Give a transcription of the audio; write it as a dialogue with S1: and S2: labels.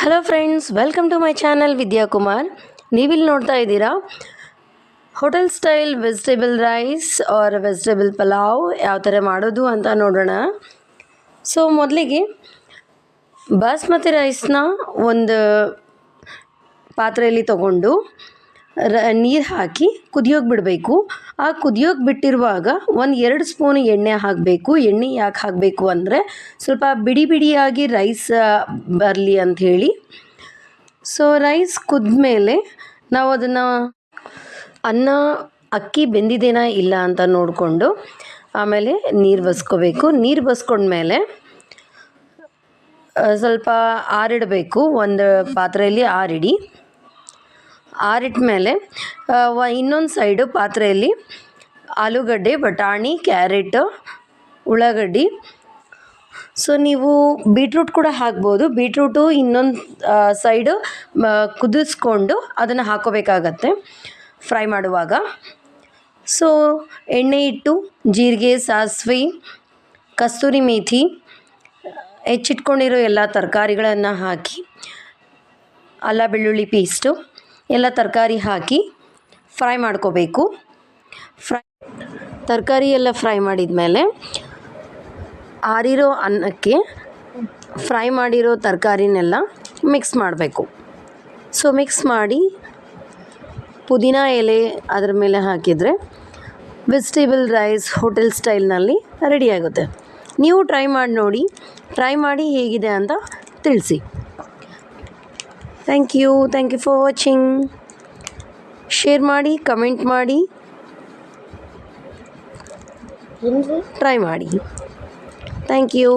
S1: Hello friends welcome to my channel Vidyakumar ನೀವಿಲ್ಲಿ ನೋಡ್ತಾ ಇದ್ದೀರಾ? Hotel style vegetable rice or vegetable pulao ಯಾವ ಥರ ಮಾಡೋದು ಅಂತ ನೋಡೋಣ. ಸೊ ಮೊದಲಿಗೆ ಬಾಸ್ಮತಿ ರೈಸ್ನ ಒಂದು ಪಾತ್ರೆಯಲ್ಲಿ ತಗೊಂಡು ರ, ನೀರು ಹಾಕಿ ಕುದಿಯೋಕೆ ಬಿಡಬೇಕು ಆ ಕುದಿಯೋಕೆ ಬಿಟ್ಟಿರುವಾಗ ಒಂದು ಎರಡು ಸ್ಪೂನ್ ಎಣ್ಣೆ ಹಾಕಬೇಕು. ಎಣ್ಣೆ ಯಾಕೆ ಹಾಕಬೇಕು ಅಂದರೆ ಸ್ವಲ್ಪ ಬಿಡಿ ಬಿಡಿಯಾಗಿ ರೈಸ್ ಬರಲಿ ಅಂಥೇಳಿ ಸೊ ರೈಸ್ ಕುದ್ಮೇಲೆ ನಾವು ಅದನ್ನು ಅನ್ನ, ಅಕ್ಕಿ ಬೆಂದಿದೇನಾ ಇಲ್ಲ ಅಂತ ನೋಡಿಕೊಂಡು ಆಮೇಲೆ ನೀರು ಬಸ್ಕೋಬೇಕು. ನೀರು ಬಸ್ಕೊಂಡ್ಮೇಲೆ ಸ್ವಲ್ಪ ಆರಿಡಬೇಕು. ಒಂದು ಪಾತ್ರೆಯಲ್ಲಿ ಆರಿಡಿ. ಆರಿಟ್ಟ ಮೇಲೆ ಇನ್ನೊಂದು ಸೈಡು ಪಾತ್ರೆಯಲ್ಲಿ ಆಲೂಗಡ್ಡೆ, ಬಟಾಣಿ, ಕ್ಯಾರೆಟ್, ಉಳ್ಳಾಗಡ್ಡಿ. ಸೊ, ನೀವು ಬೀಟ್ರೂಟ್ ಕೂಡ ಹಾಕ್ಬೋದು. ಬೀಟ್ರೂಟು ಇನ್ನೊಂದು ಸೈಡು ಕುದಿಸ್ಕೊಂಡು ಅದನ್ನು ಹಾಕೋಬೇಕಾಗತ್ತೆ ಫ್ರೈ ಮಾಡುವಾಗ. ಸೊ, ಎಣ್ಣೆ ಇಟ್ಟು ಜೀರಿಗೆ, ಸಾಸಿವೆ, ಕಸ್ತೂರಿ ಮೇಥಿ, ಹೆಚ್ಚಿಟ್ಕೊಂಡಿರೋ ಎಲ್ಲ ತರಕಾರಿಗಳನ್ನು ಹಾಕಿ, ಅಲ್ಲ ಬೆಳ್ಳುಳ್ಳಿ ಪೇಸ್ಟು ಎಲ್ಲ ತರಕಾರಿ ಹಾಕಿ ಫ್ರೈ ಮಾಡ್ಕೋಬೇಕು. ಫ್ರೈ ತರಕಾರಿ ಎಲ್ಲ ಫ್ರೈ ಮಾಡಿದ ಮೇಲೆ ಆರಿರೋ ಅನ್ನಕ್ಕೆ ಫ್ರೈ ಮಾಡಿರೋ ತರಕಾರಿನೆಲ್ಲ ಮಿಕ್ಸ್ ಮಾಡಬೇಕು. ಸೊ ಮಿಕ್ಸ್ ಮಾಡಿ ಪುದೀನ ಎಲೆ ಅದರ ಮೇಲೆ ಹಾಕಿದರೆ ವೆಜಿಟೇಬಲ್ ರೈಸ್ ಹೋಟೆಲ್ ಸ್ಟೈಲ್ನಲ್ಲಿ ರೆಡಿಯಾಗುತ್ತೆ ನೀವು ಟ್ರೈ ಮಾಡಿ ನೋಡಿ. ಟ್ರೈ ಮಾಡಿ ಹೇಗಿದೆ ಅಂತ ತಿಳಿಸಿ. Thank you thank you for watching share ಮಾಡಿ ಕಮೆಂಟ್ ಮಾಡಿ. ಟ್ರೈ ಮಾಡಿ. Thank you